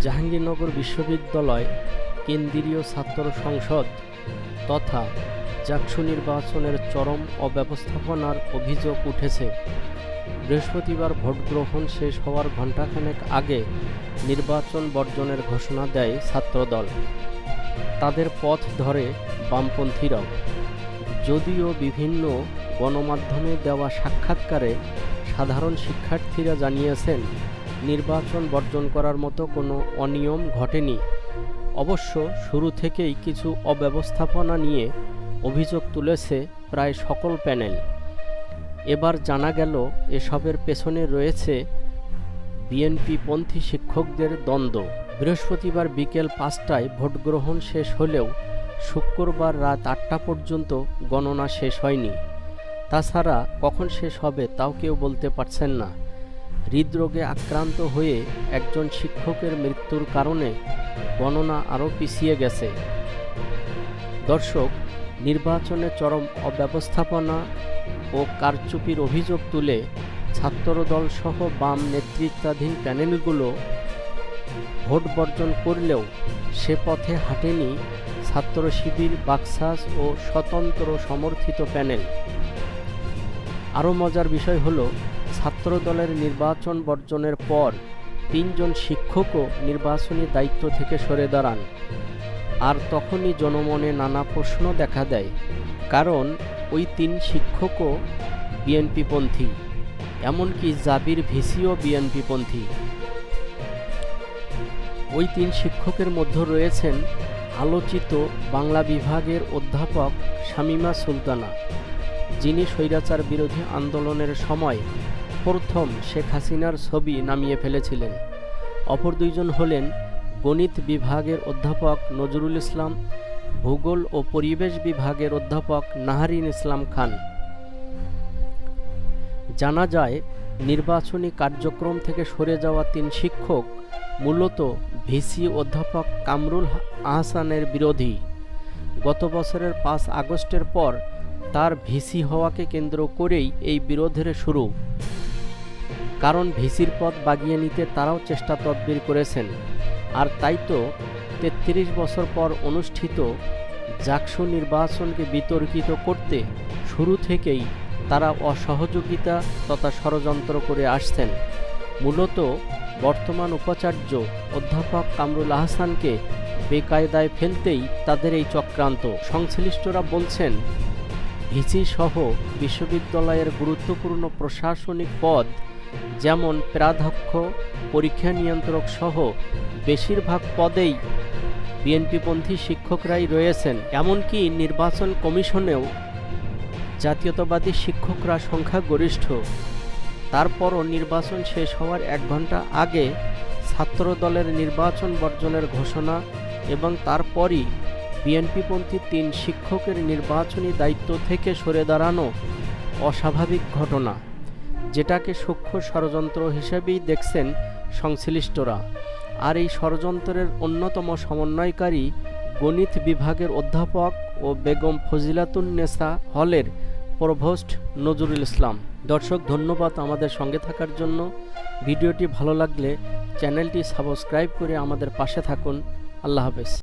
জাহাঙ্গীরনগর বিশ্ববিদ্যালয় কেন্দ্রীয় ছাত্র সংসদ তথা জাকসু নির্বাচনের চরম অব্যবস্থাপনার অভিযোগ উঠেছে। বৃহস্পতিবার ভোট গ্রহণ শেষ হওয়ার ঘণ্টাখানেক আগে নির্বাচন বর্জনের ঘোষণা দেয় ছাত্রদল। তাদের পথ ধরে বামপন্থীরাও। যদিও বিভিন্ন গণমাধ্যমে দেওয়া সাক্ষাৎকারে সাধারণ শিক্ষার্থীরা জানিয়েছেন নির্বাচন বর্জন করার মতো কোনো অনিয়ম ঘটেনি। অবশ্য শুরু থেকেই কিছু অব্যবস্থাপনা নিয়ে অভিযোগ তুলেছে প্রায় সকল প্যানেল। এবার জানা গেল, এসবের পেছনে রয়েছে বিএনপিপন্থী শিক্ষকদের দ্বন্দ্ব। বৃহস্পতিবার বিকেল পাঁচটায় ভোটগ্রহণ শেষ হলেও শুক্রবার রাত আটটা পর্যন্ত গণনা শেষ হয়নি। তাছাড়া কখন শেষ হবে তাও কেউ বলতে পারছেন না। হৃদরোগে আক্রান্ত হয়ে একজন শিক্ষকের মৃত্যুর কারণে গণনা আরও পিছিয়ে গেছে। দর্শক, নির্বাচনে চরম অব্যবস্থাপনা ও কারচুপির অভিযোগ তুলে ছাত্রদল সহ বাম নেতৃত্বাধীন প্যানেলগুলো ভোট বর্জন করলেও সে পথে হাঁটেনি ছাত্র শিবির বাকসাস ও স্বতন্ত্র সমর্থিত প্যানেল। আরও মজার বিষয় হলো, ছাত্রদলের নির্বাচন বর্জনের পর তিনজন শিক্ষকও নির্বাচনী দায়িত্ব থেকে সরে দাঁড়ান। আর তখনই জনমনে নানা প্রশ্ন দেখা দেয়, কারণ ওই তিন শিক্ষকও বিএনপিপন্থী, এমনকি জাবির ভিসিও বিএনপিপন্থী। ওই তিন শিক্ষকের মধ্যে রয়েছেন আলোচিত বাংলা বিভাগের অধ্যাপক শামিমা সুলতানা। যিনি স্বৈরাচার বিরোধী আন্দোলনের সময় প্রথম শেখ হাসিনার ছবি নামিয়ে ফেলেছিলেন। অপর দুইজন হলেন গণিত বিভাগের অধ্যাপক নজরুল ইসলাম, ভূগোল ও পরিবেশ বিভাগের অধ্যাপক নাহারিন ইসলাম খান। জানা যায়, নির্বাচনী কার্যক্রম থেকে সরে যাওয়া তিন শিক্ষক মূলত ভিসি অধ্যাপক কামরুল আহসানের বিরোধী। গত বছরের পাঁচ আগস্টের পর তার ভিসি হওয়াকে কেন্দ্র করেই এই বিরোধের শুরু। কারণ ভিসির পদ বাগিয়ে নিতে তারাও চেষ্টা তদবির করেছেন। আর তাই তো তেত্রিশ বছর পর অনুষ্ঠিত জাকসু নির্বাচনকে বিতর্কিত করতে শুরু থেকেই তারা অসহযোগিতা তথা ষড়যন্ত্র করে আসছেন। মূলত বর্তমান উপাচার্য অধ্যাপক কামরুল আহসানকে বেকায়দায় ফেলতেই তাদের এই চক্রান্ত। সংশ্লিষ্টরা বলছেন ভিসি সহ বিশ্ববিদ্যালয়ের গুরুত্বপূর্ণ প্রশাসনিক পদ, যেমন প্রাধ্যক্ষ, পরীক্ষা নিয়ন্ত্রক সহ বেশিরভাগ পদেই বিএনপিপন্থী শিক্ষকরাই রয়েছেন। এমনকি নির্বাচন কমিশনেও জাতীয়তাবাদী শিক্ষকরা সংখ্যাগরিষ্ঠ। তারপরও নির্বাচন শেষ হওয়ার এক ঘণ্টা আগে ছাত্র দলের নির্বাচন বর্জনের ঘোষণা এবং তারপরই বিএনপিপন্থী তিন শিক্ষকের নির্বাচনী দায়িত্ব থেকে সরে দাঁড়ানো অস্বাভাবিক ঘটনা, যেটাকে সূক্ষ্ম ষড়যন্ত্র হিসেবেই দেখছেন সংশ্লিষ্টরা। আর এই ষড়যন্ত্রের অন্যতম সমন্বয়কারী গণিত বিভাগের অধ্যাপক ও বেগম ফজিলাতুন্নেসা হলের প্রভোস্ট নজরুল ইসলাম। দর্শক, ধন্যবাদ আমাদের সঙ্গে থাকার জন্য। ভিডিওটি ভালো লাগলে চ্যানেলটি সাবস্ক্রাইব করে আমাদের পাশে থাকুন। আল্লাহ হাফেজ।